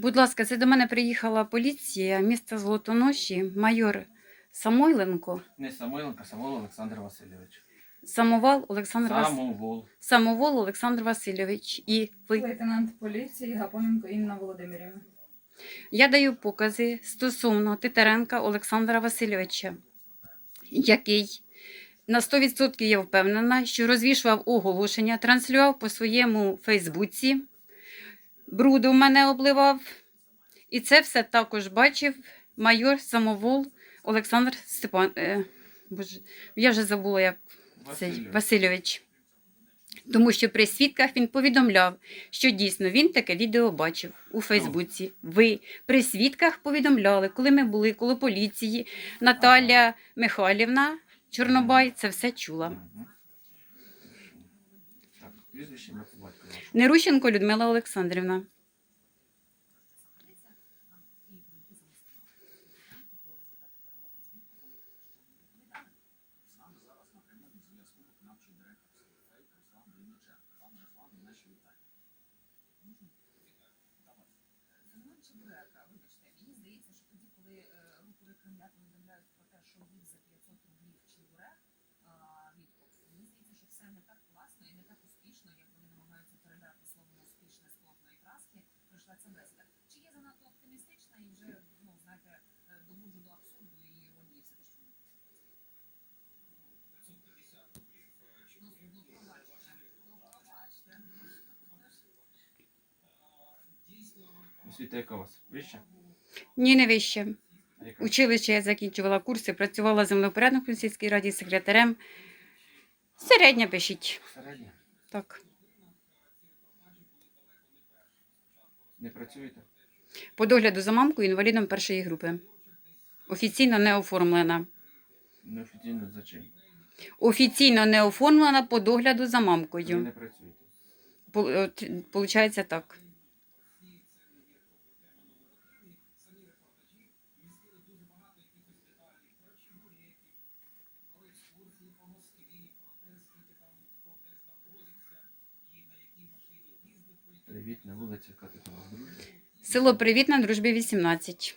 Будь ласка, це до мене приїхала поліція міста Золотоноші, майор Самойленко, Не Самойленко, Самойл Олександр Васильович. Самовал Олександр Вас... Самовол. Самовол Олександр Васильович. І ви. Лейтенант поліції Гапоненко Інна Володимирівна. Я даю покази стосовно Титаренка Олександра Васильовича, який на 100% я впевнена, що розвішував оголошення, транслював по своєму Фейсбуці, бруду в мене обливав. І це все також бачив майор Самовол Олександр Степан. Е, боже, я вже забула, як цей Васильович. Васильович. Тому що при свідках він повідомляв, що дійсно він таке відео бачив у Фейсбуці. Ви при свідках повідомляли, коли ми були коло поліції, Наталя Михайлівна Чорнобай це все чула. Прізвище ім'я по батькові. Нерущенко Людмила Олександрівна. Чебурека, вибачте, мені здається, що тоді, коли е, рупори Кремля повідомляють про те, що їх за 500 рублів Чебурек а, відкуп, мені здається, що все не так класно і не так успішно, як вони намагаються передати слово успішне з кожної краски, ця. Чи є занадто оптимістична і вже, ну, знаєте, е, доводжу до абсурду і іронії все що Ну, ну, пробачте, ну, пробачте. Освіта яка у вас? Вища? Ні, не вище. Училище я закінчувала курси, працювала землепорядником у сільській раді, секретарем. Середня пишіть. Середня? Так. Не працюєте? По догляду за мамкою інвалідом першої групи. Офіційно не оформлена. Неофіційно за чим? Офіційно не оформлена по догляду за Ви мамкою. не працюєте. Пол- от, Получається так. Привіт, на вулиці, яка тут у вас дружба? Село Привіт на дружбі 18.